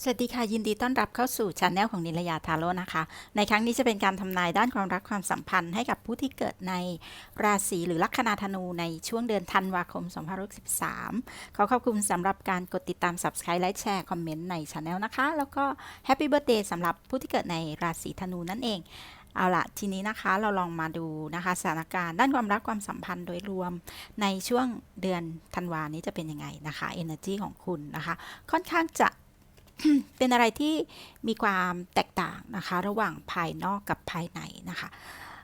สวัสดีค่ะ ยินดีต้อนรับเข้าสู่ช anel ของนิลยาทาโร่นะคะ ในครั้งนี้จะเป็นการทำนายด้านความรักความสัมพันธ์ให้กับผู้ที่เกิดในราศีหรือลัคนาธนูในช่วงเดือนธันวาคม2013ขอขอบคุณสำหรับการกดติดตาม subscribe และแชร์คอมเมนต์ในช anel นะคะ แล้วก็ Happy Birthday สำหรับผู้ที่เกิดในราศีธนูนั่นเองเอาละทีนี้นะคะเราลองมาดูนะคะสถานการณ์ด้านความรักความสัมพันธ์โดยรวมในช่วงเดือนธันวานี้จะเป็นยังไงนะคะ energy ของคุณนะคะ ค่อนข้างจะ เป็นอะไรที่มีความแตกต่างนะคะ ระหว่างภายนอกกับภายในนะคะ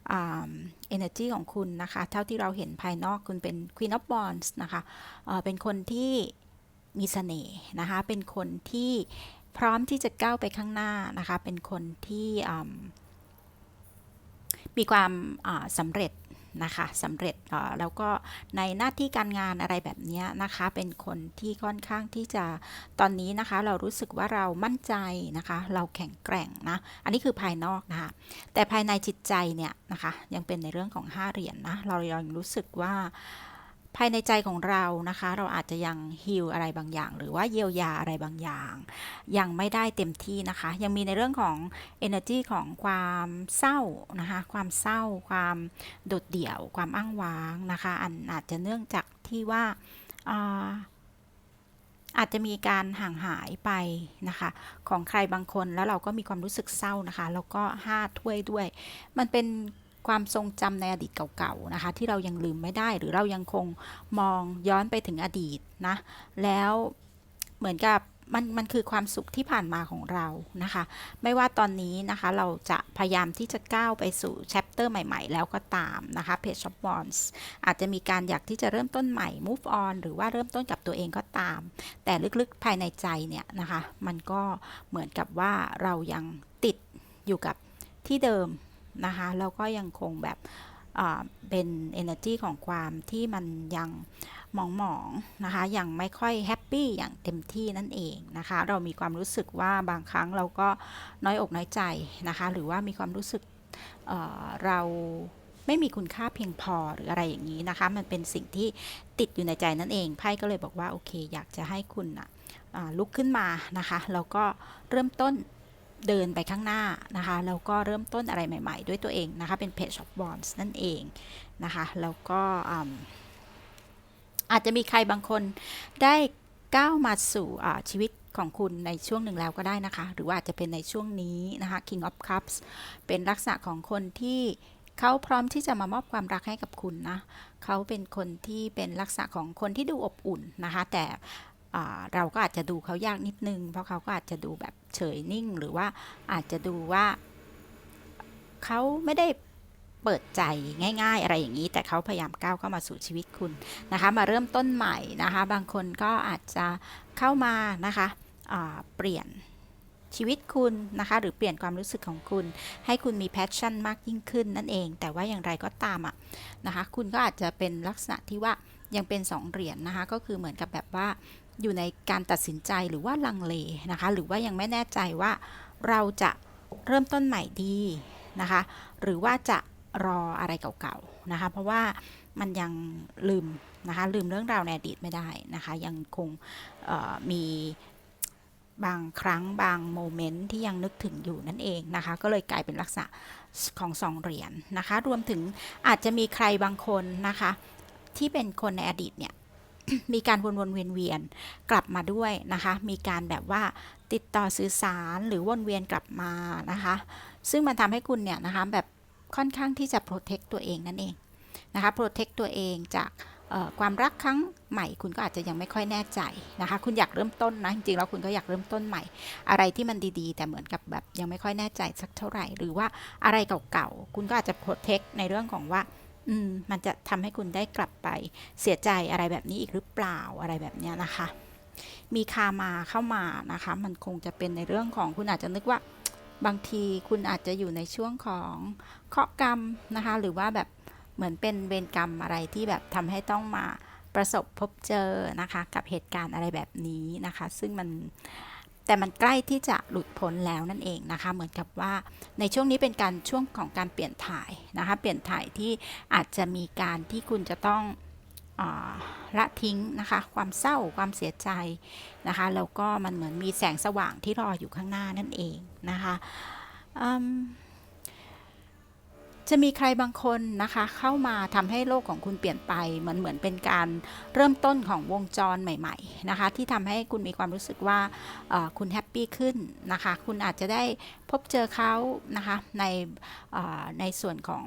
เอ่า energy ของคุณนะคะ เท่าที่เราเห็นภายนอกคุณเป็น Queen of Wands นะคะเเป็นคนที่มีเสน่ห์นะคะ เป็นคนที่พร้อมที่จะก้าวไปข้างหน้านะคะ เป็นคนที่มีความสำเร็จ นะคะสำเร็จแล้วก็ในหน้าที่การงานอะไรแบบนี้นะคะ เป็นคนที่ค่อนข้างที่จะตอนนี้นะคะ เรารู้สึกว่าเรามั่นใจนะคะ เราแข็งแกร่งนะอันนี้คือภายนอกนะคะแต่ภายในจิตใจเนี่ยนะคะ ยังเป็นในเรื่องของห้าเหรียญนนะเรายังรู้สึกว่า ภายในใจของเรานะคะ เราอาจจะยังฮิลอะไรบางอย่าง หรือว่าเยียวยาอะไรบางอย่าง ยังไม่ได้เต็มที่นะคะ ยังมีในเรื่องของ energy ของความเศร้านะคะ ความเศร้า ความโดดเดี่ยว ความอ้างว้างนะคะ อันอาจจะเนื่องจากที่ว่าอาอาจจะมีการห่างหายไปนะคะ ของใครบางคนแล้วเราก็มีความรู้สึกเศร้านะคะ แล้วก็ห้าถ้วยด้วย มันเป็น ความทรงจำในอดีตเก่าๆนะคะ ที่เรายังลืมไม่ได้หรือเรายังคงมองย้อนไปถึงอดีตนะ แล้วเหมือนกับมันมันคือความสุขที่ผ่านมาของเรานะคะ ไม่ว่าตอนนี้นะคะเราจะพยายามที่จะก้าวไปสู่แชปเตอร์ใหม่ๆ แล้วก็ตามนะคะ Page of Wands อาจจะมีการอยากที่จะเริ่มต้นใหม่ move on หรือว่าเริ่มต้นกับตัวเองก็ตาม แต่ลึกๆภายในใจเนี่ยนะคะ มันก็เหมือนกับว่าเรายังติดอยู่กับที่เดิม นะคะ แล้วก็ยังคงแบบเป็น energy ของความที่มันยังหมองหมองๆนะคะ ยังไม่ค่อยแฮปปี้อย่างเต็มที่นั่นเองนะคะ เรามีความรู้สึกว่าบางครั้งเราก็น้อยอกน้อยใจนะคะ หรือว่ามีความรู้สึกเเราไม่มีคุณค่าเพียงพอหรืออะไรอย่างนี้นะคะ มันเป็นสิ่งที่ติดอยู่ในใจนั่นเอง ไพ่ก็เลยบอกว่าโอเค อยากจะให้คุณนะลุกขึ้นมานะคะ แล้วก็เริ่มต้น เดินไปข้างหน้านะคะแล้วก็เริ่มต้นอะไรใหม่ ๆ ด้วยตัวเองนะคะเป็น Page of Wands นั่นเองนะคะแล้วก็อืมอาจจะมีใครบางคนได้ก้าวมาสู่ชีวิตของคุณในช่วงหนึ่งแล้วก็ได้นะคะ หรือว่าอาจจะเป็นในช่วงนี้นะคะ King of Cups เป็นลักษณะของคนที่เขาพร้อมที่จะมามอบความรักให้กับคุณนะเขาเป็นคนที่เป็นลักษณะของคนที่ดูอบอุ่นนะคะ แต่ เราก็อาจจะดูเขายากนิดนึง เพราะเขาก็อาจจะดูแบบเฉยนิ่ง หรือว่าอาจจะดูว่าเขาไม่ได้เปิดใจง่าย ๆ อะไรอย่างนี้ แต่เขาพยายามก้าวเข้ามาสู่ชีวิตคุณนะคะ มาเริ่มต้นใหม่นะคะ บางคนก็อาจจะเข้ามานะคะเปลี่ยนชีวิตคุณนะคะ หรือเปลี่ยนความรู้สึกของคุณ ให้คุณมีแพชชั่นมากยิ่งขึ้นนั่นเอง แต่ว่าอย่างไรก็ตามอะนะคะ คุณก็อาจจะเป็นลักษณะที่ว่ายังเป็นสองเหรียญนะคะ ก็คือเหมือนกับแบบว่า อยู่ในการตัดสินใจหรือว่าลังเลนะคะ หรือว่ายังไม่แน่ใจว่าเราจะเริ่มต้นใหม่ดีนะคะ หรือว่าจะรออะไรเก่าๆนะคะ เพราะว่ามันยังลืมนะคะ ลืมเรื่องราวในอดีตไม่ได้นะคะ ยังคงมีบางครั้งบางโมเมนต์ที่ยังนึกถึงอยู่นั่นเองนะคะ ก็เลยกลายเป็นลักษณะของสองเหรียญนะคะ รวมถึงอาจจะมีใครบางคนนะคะ ที่เป็นคนในอดีตเนี่ย มีการวนๆเวียนๆกลับมาด้วยนะคะ มีการแบบว่าติดต่อสื่อสารหรือวนเวียนกลับมานะคะ ซึ่งมันทำให้คุณเนี่ยนะคะแบบค่อนข้างที่จะ protect ตัวเองนั่นเองนะคะ protect ตัวเองจากความรักครั้งใหม่คุณก็อาจจะยังไม่ค่อยแน่ใจนะคะ คุณอยากเริ่มต้นนะ จริงๆแล้วคุณก็อยากเริ่มต้นใหม่ อะไรที่มันดีๆ แต่เหมือนกับแบบยังไม่ค่อยแน่ใจสักเท่าไหร่ หรือว่าอะไรเก่าๆ คุณก็อาจจะ protect ในเรื่องของว่า อืมมันจะทำให้คุณได้กลับไปเสียใจอะไรแบบนี้อีกหรือเปล่าอะไรแบบเนี้ยนะคะ มีคามาเข้ามานะคะ มันคงจะเป็นในเรื่องของคุณอาจจะนึกว่าบางทีคุณอาจจะอยู่ในช่วงของเคราะห์กรรมนะคะ หรือว่าแบบเหมือนเป็นเวรกรรมอะไรที่แบบทำให้ต้องมาประสบพบเจอนะคะ กับเหตุการณ์อะไรแบบนี้นะคะ ซึ่งมัน แต่มันใกล้ที่จะหลุดพ้นแล้วนั่นเองนะคะ เหมือนกับว่าในช่วงนี้เป็นการช่วงของการเปลี่ยนถ่ายนะคะ เปลี่ยนถ่ายที่อาจจะมีการที่คุณจะต้องอละทิ้งนะคะ ความเศร้าความเสียใจนะคะแล้วก็มันเหมือนมีแสงสว่างที่รออยู่ข้างหน้านั่นเองนะคะอืม จะมีใครบางคนนะคะ เข้ามาทำให้โลกของคุณเปลี่ยนไปเหมือนเหมือนเป็นการเริ่มต้นของวงจรใหม่ ๆ นะคะ ที่ทำให้คุณมีความรู้สึกว่าคุณแฮปปี้ขึ้นนะคะ คุณอาจจะได้พบเจอเขานะคะในในส่วนของ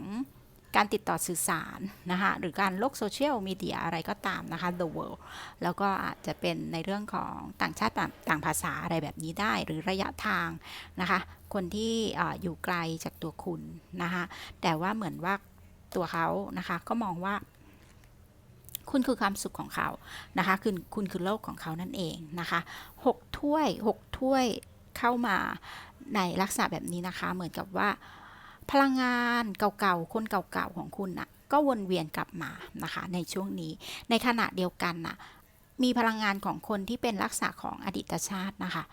การติดต่อสื่อสารนะคะหรือการโลกโซเชียลมีเดียอะไรก็ตามนะคะ the world แล้วก็อาจจะเป็นในเรื่องของต่างชาติต่างภาษาอะไรแบบนี้ได้ หรือระยะทางนะคะ คนที่อาอยู่ไกลจากตัวคุณนะคะแต่ว่าเหมือนว่าตัวเขานะคะก็มองว่าคุณคือความสุขของเขานะคะคือคุณคือโลกของเขานั่นเองนะคะหกถ้วยหกถ้วยเข้ามาในลักษณะแบบนี้นะคะ เหมือนกับว่า พลังงานเก่าๆ คนเก่าๆ ของคุณน่ะก็วนเวียนกลับมานะคะในช่วงนี้ ในขณะเดียวกันน่ะมีพลังงานของคนที่เป็นลักษณะของอดีตชาตินะคะ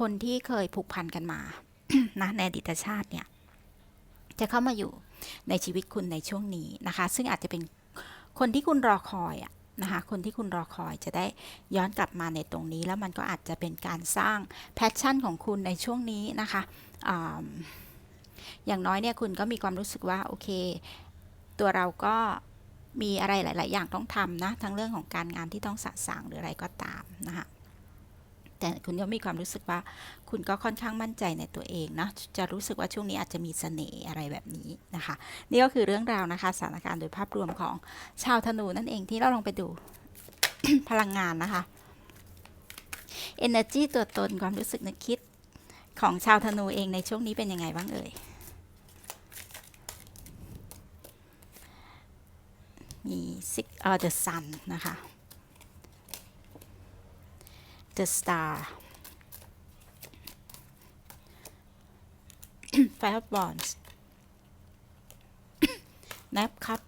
คนที่เคยผูกพันกันมานะในอดีตชาติเนี่ยจะเข้ามาอยู่ในชีวิตคุณในช่วงนี้นะคะ ซึ่งอาจจะเป็นคนที่คุณรอคอยอะนะคะคนที่คุณรอคอยจะได้ย้อนกลับมาในตรงนี้ แล้วมันก็อาจจะเป็นการสร้างแพชชั่นของคุณในช่วงนี้นะคะ อย่างน้อยเนี่ยคุณก็มีความรู้สึกว่าโอเค ตัวเราก็มีอะไรหลาย ๆ อย่างต้องทำนะทั้งเรื่องของการงานที่ต้องสะสางหรืออะไรก็ตามนะคะแต่คุณก็มีความรู้สึกว่าคุณก็ค่อนข้างมั่นใจในตัวเองนะจะรู้สึกว่าช่วงนี้อาจจะมีเสน่ห์อะไรแบบนี้นะคะ นี่ก็คือเรื่องราวนะคะสถานการณ์โดยภาพรวมของชาวธนูนั่นเองที่เราลองไปดู พลังงานนะคะ energy ตัวตนความรู้สึกนึกคิดของชาวธนูเองในช่วงนี้เป็นยังไงบ้างเอ่ย มี six เอ่อ the sun นะคะ the star five of wands นับครับ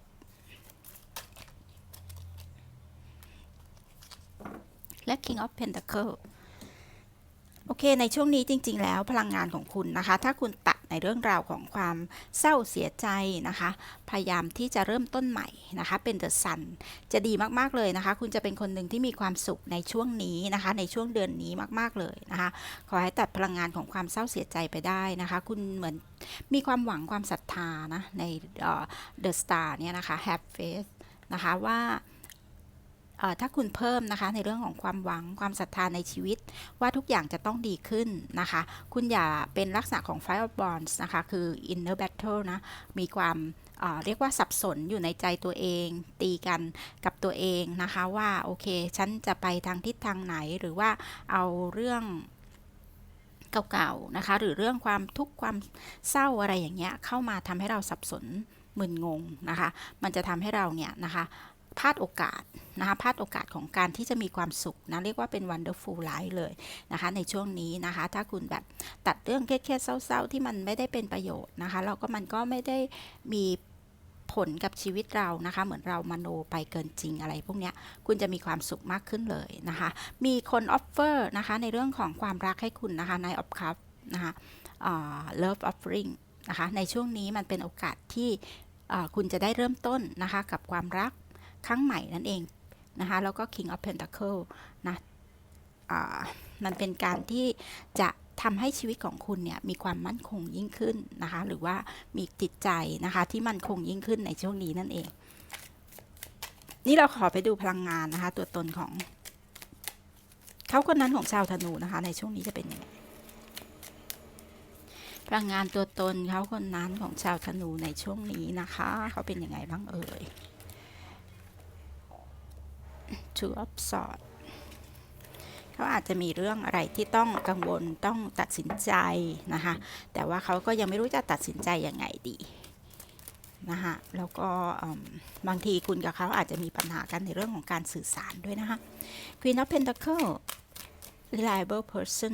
และ king of pentacle โอเค ในช่วงนี้จริง ๆ แล้วพลังงานของคุณนะคะ ถ้าคุณตัด ในเรื่องราวของความเศร้าเสียใจนะคะ พยายามที่จะเริ่มต้นใหม่นะคะ เป็นเดอะซันจะดีมากๆเลยนะคะ คุณจะเป็นคนหนึ่งที่มีความสุขในช่วงนี้นะคะ ในช่วงเดือนนี้มากๆเลยนะคะ ขอให้ตัดพลังงานของความเศร้าเสียใจไปได้นะคะ คุณเหมือนมีความหวังความศรัทธานะในเดอะสตาร์เนี่ยนะคะ have faith นะคะว่า ถ้าคุณเพิ่มนะคะในเรื่องของความหวังความศรัทธาในชีวิต ว่าทุกอย่างจะต้องดีขึ้นนะคะ คุณอย่าเป็นลักษณะของ Fire of Bonds นะคะ คือ inner battle นะ มีความเเรียกว่าสับสนอยู่ในใจตัวเอง ตีกันกับตัวเองนะคะว่าโอเค ฉันจะไปทางทิศทางไหนหรือว่าเอาเรื่องเก่าๆนะคะ หรือเรื่องความทุกข์ความเศร้าอะไรอย่างเงี้ยเข้ามาทำให้เราสับสนมึนงงนะคะ มันจะทำให้เราเนี่ยนะคะ พลาดโอกาสนะคะพลาดโอกาสของการที่จะมีความสุขนะเรียกว่าเป็น wonderful life เลยนะคะ ในช่วงนี้นะคะ ถ้าคุณแบบตัดเรื่องเครียดๆเศร้า ๆ ที่มันไม่ได้เป็นประโยชน์นะคะแล้วก็มันก็ไม่ได้มีผลกับชีวิตเรานะคะ เหมือนเรามโนไปเกินจริงอะไรพวกเนี้ยคุณจะมีความสุขมากขึ้นเลยนะคะ มีคนออฟเฟอร์นะคะในเรื่องของความรักให้คุณนะคะใน of cup นะคะอ่า love offering นะคะในช่วงนี้มันเป็นโอกาสที่คุณจะได้เริ่มต้นนะคะกับความรัก ครั้งใหม่นั่นเองนะคะ แล้วก็ King of Pentacle นะมันเป็นการที่จะทำให้ชีวิตของคุณเนี่ยมีความมั่นคงยิ่งขึ้นนะคะ หรือว่ามีจิตใจนะคะที่มั่นคงยิ่งขึ้นในช่วงนี้นั่นเอง นี่เราขอไปดูพลังงานนะคะ ตัวตนของเขาคนนั้นของชาวธนูนะคะ ในช่วงนี้จะเป็นยังไงพลังงานตัวตนเขาคนนั้นของชาวธนูในช่วงนี้นะคะ เขาเป็นยังไงบ้างเอ่ย Two of Swords เขาอาจจะมีเรื่องอะไรที่ต้องกังวลต้องตัดสินใจนะคะแต่ว่าเขาก็ยังไม่รู้จะตัดสินใจยังไงดีนะคะแล้วก็บางทีคุณกับเขาอาจจะมีปัญหากันในเรื่องของการสื่อสารด้วยนะคะ Queen of Pentacle reliable person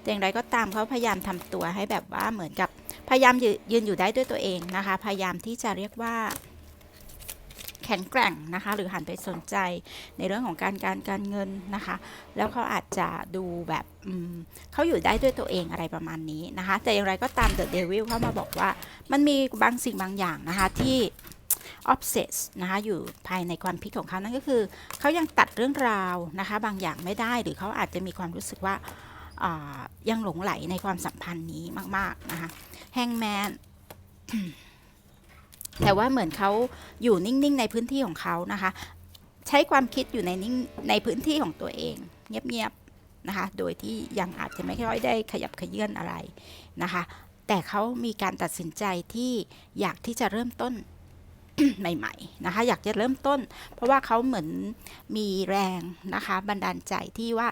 แต่อย่างไรก็ตามเขาพยายามทำตัวให้แบบว่าเหมือนกับพยายามยืนอยู่ได้ด้วยตัวเองนะคะ พยายามที่จะเรียกว่า แข็งแกร่งนะคะ หรือหันไปสนใจในเรื่องของการการการเงินนะคะ แล้วเขาอาจจะดูแบบเขาอยู่ได้ด้วยตัวเองอะไรประมาณนี้นะคะ แต่อย่างไรก็ตามเดอะเดวิลเข้ามาบอกว่า มันมีบางสิ่งบางอย่างนะคะที่ obsess นะคะอยู่ภายในความคิดของเขานั่นก็คือ เขายังตัดเรื่องราวนะคะบางอย่างไม่ได้หรือเขาอาจจะมีความรู้สึกว่าอ่ายังหลงไหลในความสัมพันธ์นี้มาก ๆ นะคะแฮงแมน แต่ว่าเหมือนเขาอยู่นิ่งๆ ในพื้นที่ของเขานะคะ ใช้ความคิดอยู่ในนิ่งในพื้นที่ของตัวเอง เงียบๆนะคะ โดยที่ยังอาจจะไม่ค่อยได้ขยับขยื่นอะไรนะคะ แต่เขามีการตัดสินใจที่อยากที่จะเริ่มต้นใหม่ๆนะคะ อยากจะเริ่มต้น เพราะว่าเขาเหมือนมีแรงนะคะบันดาลใจที่ว่า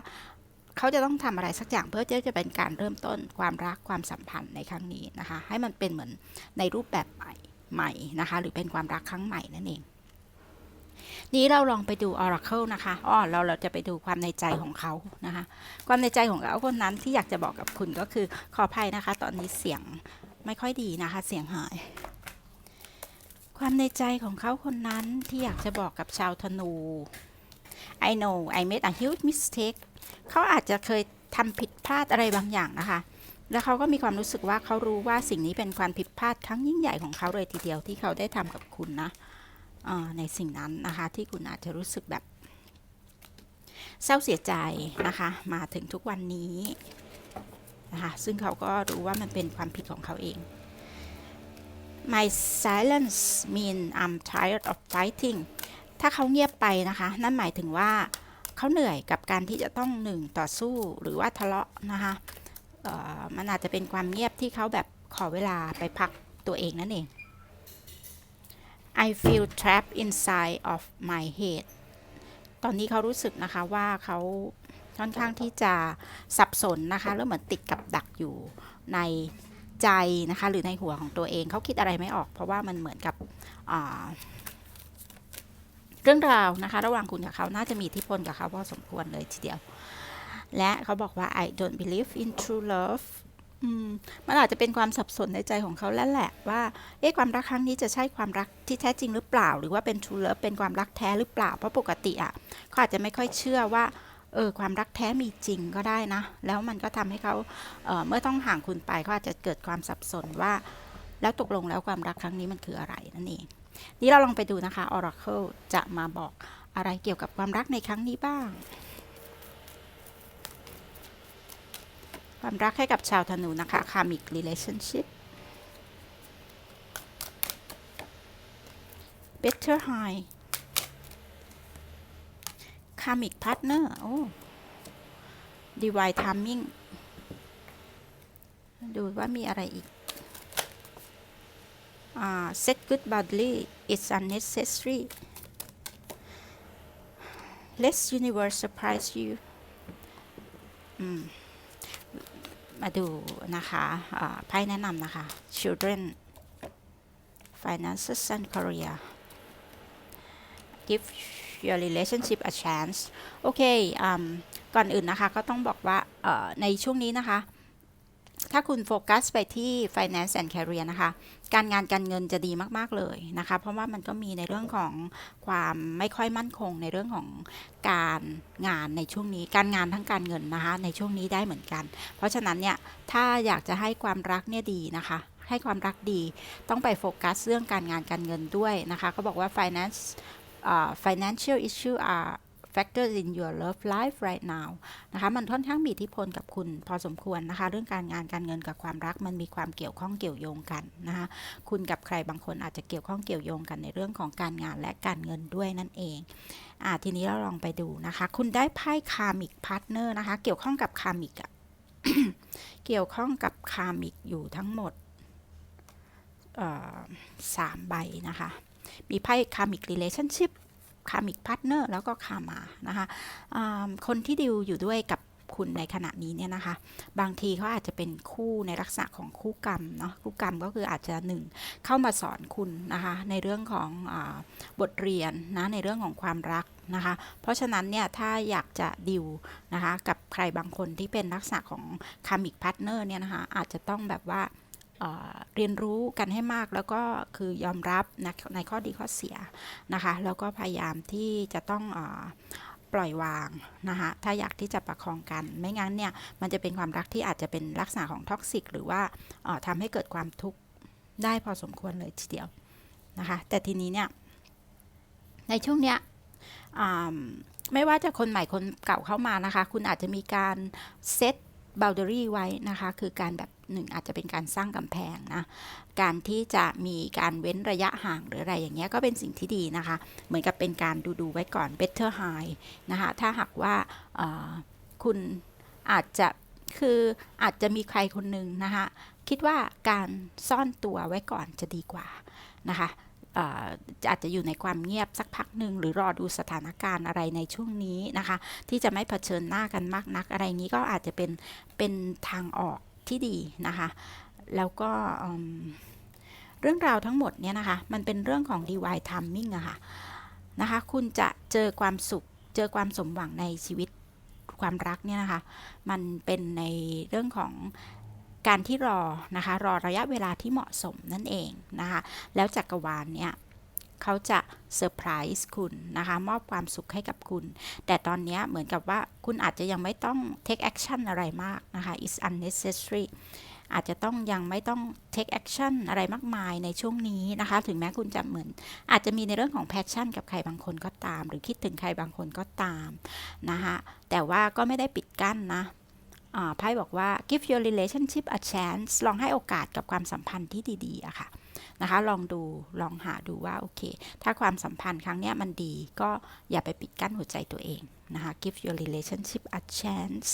เขาจะต้องทำอะไรสักอย่างเพื่อที่จะเป็นการเริ่มต้นความรักความสัมพันธ์ในครั้งนี้นะคะ ให้มันเป็นเหมือนในรูปแบบใหม่ ใหม่นะคะ หรือเป็นความรักครั้งใหม่นั่นเอง นี้เราลองไปดู Oracle นะคะอ๋อเราเราจะไปดูความในใจของเขานะคะ ความในใจของเขาคนนั้นที่อยากจะบอกกับคุณก็คือขออภัยนะคะ ตอนนี้เสียงไม่ค่อยดีนะคะ เสียงหาย ความในใจของเขาคนนั้นที่อยากจะบอกกับชาวธนู I know I made a huge mistake เขาอาจจะเคยทำผิดพลาดอะไรบางอย่างนะคะ แล้วเขาก็มีความรู้สึกว่าเขารู้ว่าสิ่งนี้เป็นความผิดพลาดครั้งยิ่งใหญ่ของเขาเลยทีเดียวที่เขาได้ทำกับคุณนะในสิ่งนั้นนะคะที่คุณอาจจะรู้สึกแบบ เศร้าเสียใจนะคะ มาถึงทุกวันนี้นะคะซึ่งเขาก็รู้ว่ามันเป็นความผิดของเขาเอง My silence mean I'm tired of fighting ถ้าเขาเงียบไปนะคะ นั่นหมายถึงว่าเขาเหนื่อยกับการที่จะต้องหนึ่งต่อสู้หรือว่าทะเลาะนะคะ มันอาจจะเป็นความเงียบที่เขาแบบขอเวลาไปพักตัวเองนั่นเอง I feel trapped inside of my head ตอนนี้เขารู้สึกนะคะว่าเขาค่อนข้างที่จะสับสนนะคะ แล้วเหมือนติดกับดักอยู่ในใจนะคะ หรือในหัวของตัวเองเขาคิดอะไรไม่ออก เพราะว่ามันเหมือนกับเรื่องราวนะคะ ระหว่างคุณกับเขาน่าจะมีอิทธิพลกับเขาพอสมควรเลยทีเดียว และเขาบอกว่า I don't believe in true love มมันอาจจะเป็นความสับสนในใจของเขาแล้วแหละว่าเอ๊ะความรักครั้งนี้จะใช่ความรักที่แท้จริงหรือเปล่า หรือว่าเป็น true love เป็นความรักแท้หรือเปล่า เพราะปกติอะเขาอาจจะไม่ค่อยเชื่อว่าเออความรักแท้มีจริงก็ได้นะ แล้วมันก็ทำให้เขาเเมื่อต้องห่างคุณไปเขาอาจจะเกิดความสับสนว่า แล้วตกลงแล้วความรักครั้งนี้มันคืออะไรนั่นเองนี่เราลองไปดูนะคะ Oracle จะมาบอกอะไรเกี่ยวกับความรักในครั้งนี้บ้าง ความรักให้กับชาวธนูนะคะ karmic relationship better high karmic partner โอ้ divine timing ดูว่ามีอะไรอีกอ่า set good bodily is unnecessary let universe surprise you อืม มาดูนะคะไพ่แนะนำนะคะ children finances and career give your relationship a chance โอเคอมก่อนอื่นนะคะ ก็ต้องบอกว่าในช่วงนี้นะคะ ถ้าคุณโฟกัสไปที่ finance and career นะคะ การงานการเงินจะดีมาก ๆ เลยนะคะ เพราะว่ามันก็มีในเรื่องของความไม่ค่อยมั่นคงในเรื่องของการงานในช่วงนี้ การงานทั้งการเงินนะคะ ในช่วงนี้ได้เหมือนกัน เพราะฉะนั้นเนี่ย ถ้าอยากจะให้ความรักเนี่ยดีนะคะให้ความรักดีต้องไปโฟกัสเรื่องการงานการเงินด้วยนะคะเขาบอกว่า finance uh, financial issue are factors in your love life right now นะคะ มันค่อนข้างมีอิทธิพลกับคุณพอสมควรนะคะ เรื่องการงานการเงินกับความรักมันมีความเกี่ยวข้องเกี่ยวโยงกันนะคะ คุณกับใครบางคนอาจจะเกี่ยวข้องเกี่ยวโยงกันในเรื่องของการงานและการเงินด้วยนั่นเองอ่าทีนี้เราลองไปดูนะคะ คุณได้ไพ่คามิกพาร์ทเนอร์นะคะ เกี่ยวข้องกับคามิกอะเกี่ยวข้องกับคามิกอยู่ทั้งหมดสามใบนะคะ มีไพ่คามิก relationship คามิกพาร์ทเนอร์แล้วก็คามานะคะคนที่ดิวอยู่ด้วยกับคุณในขณะนี้เนี่ยนะคะ บางทีเขาอาจจะเป็นคู่ในลักษณะของคู่กรรมเนาะคู่กรรมก็คืออาจจะหนึ่งเข้ามาสอนคุณนะคะในเรื่องของอบทเรียนนะในเรื่องของความรักนะคะ เพราะฉะนั้นเนี่ยถ้าอยากจะดิวนะคะกับใครบางคนที่เป็นลักษณะของคามิกพาร์ทเนอร์เนี่ยนะคะอาจจะต้องแบบว่า เรียนรู้กันให้มากแล้วก็คือยอมรับนะในข้อดีข้อเสียนะคะแล้วก็พยายามที่จะต้องอปล่อยวางนะคะถ้าอยากที่จะประคองกัน ไม่งั้นเนี่ยมันจะเป็นความรักที่อาจจะเป็นลักษณะของท็อกซิกหรือว่าทำให้เกิดความทุกข์ได้พอสมควรเลยทีเดียวนะคะแต่ทีนี้เนี่ยในช่วงเนี้ยไม่ว่าจะคนใหม่คนเก่าเข้ามานะคะ คุณอาจจะมีการเซต boundary ไว้นะคะ คือการแบบ หนึ่งอาจจะเป็นการสร้างกำแพงนะ การที่จะมีการเว้นระยะห่างหรืออะไรอย่างเงี้ยก็เป็นสิ่งที่ดีนะคะ เหมือนกับเป็นการดูดูไว้ก่อน better high นะคะ ถ้าหากว่าคุณอาจจะคืออาจจะมีใครคนหนึ่งนะคะคิดว่าการซ่อนตัวไว้ก่อนจะดีกว่านะคะเอ่ออาจจะอยู่ในความเงียบสักพักหนึ่งหรือรอดูสถานการณ์อะไรในช่วงนี้นะคะ ที่จะไม่เผชิญหน้ากันมากนักอะไรอย่างนี้ก็อาจจะเป็นเป็นทางออก ที่ดีนะคะ แล้วก็เรื่องราวทั้งหมดเนี่ยนะคะ มันเป็นเรื่องของ divine timing อะค่ะนะคะ คุณจะเจอความสุข เจอความสมหวังในชีวิตความรักเนี่ยนะคะ มันเป็นในเรื่องของการที่รอนะคะ รอระยะเวลาที่เหมาะสมนั่นเองนะคะ แล้วจักรวาลเนี่ย เขาจะเซอร์ไพรส์คุณนะคะ มอบความสุขให้กับคุณ แต่ตอนนี้เหมือนกับว่าคุณอาจจะยังไม่ต้อง take action อะไรมากนะคะ is unnecessary อาจจะต้องยังไม่ต้อง take action อะไรมากมายในช่วงนี้นะคะ ถึงแม้คุณจะเหมือน อาจจะมีในเรื่องของ passion กับใครบางคนก็ตาม หรือคิดถึงใครบางคนก็ตามนะคะ แต่ว่าก็ไม่ได้ปิดกั้นนะ ไพ่บอกว่า give your relationship a chance ลองให้โอกาสกับความสัมพันธ์ที่ดีๆอะค่ะนะคะ ลองดูลองหาดูว่า โอเค ถ้าความสัมพันธ์ครั้งนี้มันดีก็อย่าไปปิดกั้นหัวใจตัวเองนะคะ give your relationship a chance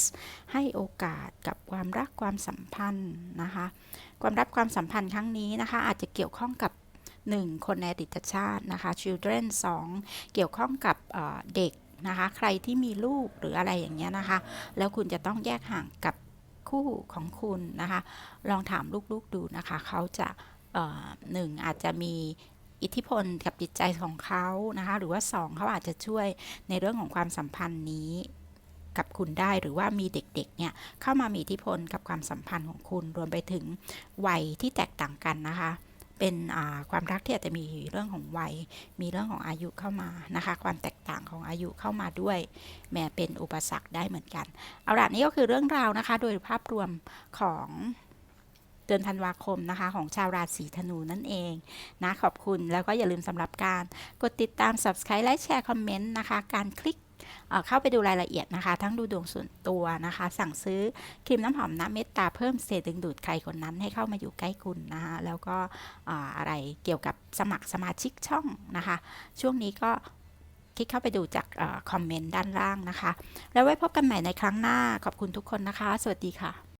ให้โอกาสกับความรักความสัมพันธ์นะคะ ความรักความสัมพันธ์ครั้งนี้นะคะ อาจจะเกี่ยวข้องกับ 1 คนในอดีตชาตินะคะ children 2 เกี่ยวข้องกับเด็ก นะคะ ใครที่มีลูกหรืออะไรอย่างเงี้ยนะคะ แล้วคุณจะต้องแยกห่างกับคู่ของคุณนะคะ ลองถามลูกๆดูนะคะ เขาจะหนึ่งอาจจะมีอิทธิพลกับจิตใจของเขานะคะ หรือว่าสองเขาอาจจะช่วยในเรื่องของความสัมพันธ์นี้กับคุณได้หรือว่ามีเด็กๆเนี่ยเข้ามามีอิทธิพลกับความสัมพันธ์ของคุณรวมไปถึงวัยที่แตกต่างกันนะคะ เป็นความรักที่อาจจะมีเรื่องของวัย มีเรื่องของอายุเข้ามานะคะ ความแตกต่างของอายุเข้ามาด้วยแม้เป็นอุปสรรคได้เหมือนกัน เอาล่ะนี่ก็คือเรื่องราวนะคะ โดยภาพรวมของเดือนธันวาคมนะคะ ของชาวราศีธนูนั่นเองนะขอบคุณแล้วก็อย่าลืมสำหรับการกดติดตาม subscribe และแชร์คอมเมนต์นะคะ การคลิก เข้าไปดูรายละเอียดนะคะ ทั้งดูดวงส่วนตัวนะคะ สั่งซื้อครีมน้ำหอมน้ำเมตตาเพิ่มเศษดึงดูดใครคนนั้นให้เข้ามาอยู่ใกล้คุณนะคะแล้วก็อ่าอะไรเกี่ยวกับสมัครสมาชิกช่องนะคะ ช่วงนี้ก็คลิกเข้าไปดูจากอคอมเมนต์ด้านล่างนะคะ แล้วไว้พบกันใหม่ในครั้งหน้าขอบคุณทุกคนนะคะ สวัสดีค่ะ